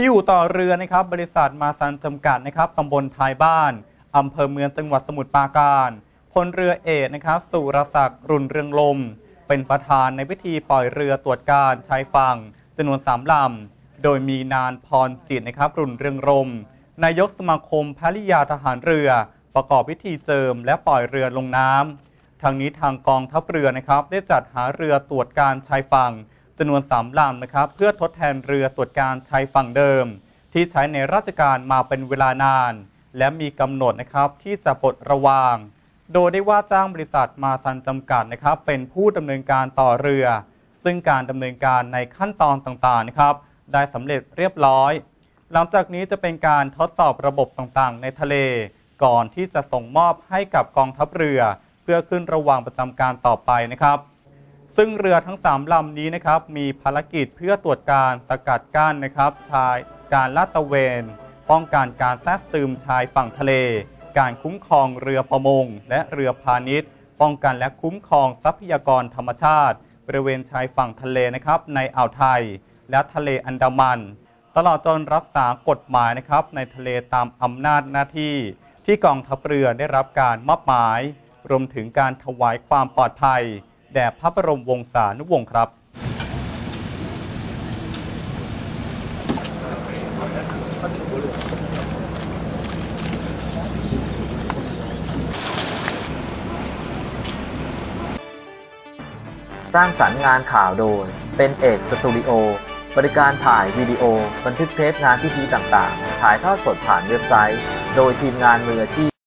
ที่อยู่ต่อเรือนะครับ บริษัทมาซันจำกัดนะครับตำบลท้ายบ้านอำเภอเมืองจังหวัดสมุทรปราการพลเรือเอกนะครับสุรศักดิ์รุนเรืองลม เป็นประธานในพิธีปล่อยเรือตรวจการชายฝั่งจำนวนสามลำ โดยมีนานพรจิตนะครับรุนเรืองรม นายกสมาคมภริยาทหารเรือ ประกอบพิธีเจิมและปล่อยเรือลงน้ำทางนี้ทางกองทัพเรือนะครับ ได้จัดหาเรือตรวจการชายฝั่ง จำนวนสามลำนะครับ เพื่อทดแทนเรือตรวจการชายฝั่งเดิม ที่ใช้ในราชการมาเป็นเวลานาน และมีกำหนดนะครับที่จะปลดระวาง โดยได้ว่าจ้างบริษัทมาซันจำกัดนะครับ เป็นผู้ดำเนินการต่อเรือ ซึ่งการดำเนินการในขั้นตอนต่างๆนะครับ ได้สำเร็จเรียบร้อย หลังจากนี้จะเป็นการทดสอบระบบต่างๆ ในทะเล ก่อนที่จะส่งมอบให้กับกองทัพเรือ เพื่อขึ้นระวางประจำการต่อไปนะครับ ซึ่งเรือทั้ง 3 ลำนี้นะครับ มีภารกิจเพื่อตรวจการสกัดกั้นนะครับ ชายการลาดตระเวน ป้องกันการแทรกซึมชายฝั่งทะเล การคุ้มครองเรือประมง และเรือพาณิชย์ ป้องกันและคุ้มครองทรัพยากรธรรมชาติ บริเวณชายฝั่งทะเลนะครับ ในอ่าวไทย และทะเลอันดามัน ตลอดจนรักษากฎหมายนะครับ ในทะเลตามอำนาจหน้าที่ ที่กองทัพเรือได้รับการมอบหมาย รวมถึงการถวายความปลอดภัย แด่พระบรมวงศานุวงศ์ครับสร้างสรรค์งานข่าวโดย เป็นเอกสตูดิโอ บริการถ่ายวิดีโอ บันทึกเทปงานพิธีต่างๆ ถ่ายทอดสดผ่านเว็บไซต์ โดยทีมงานมืออาชีพ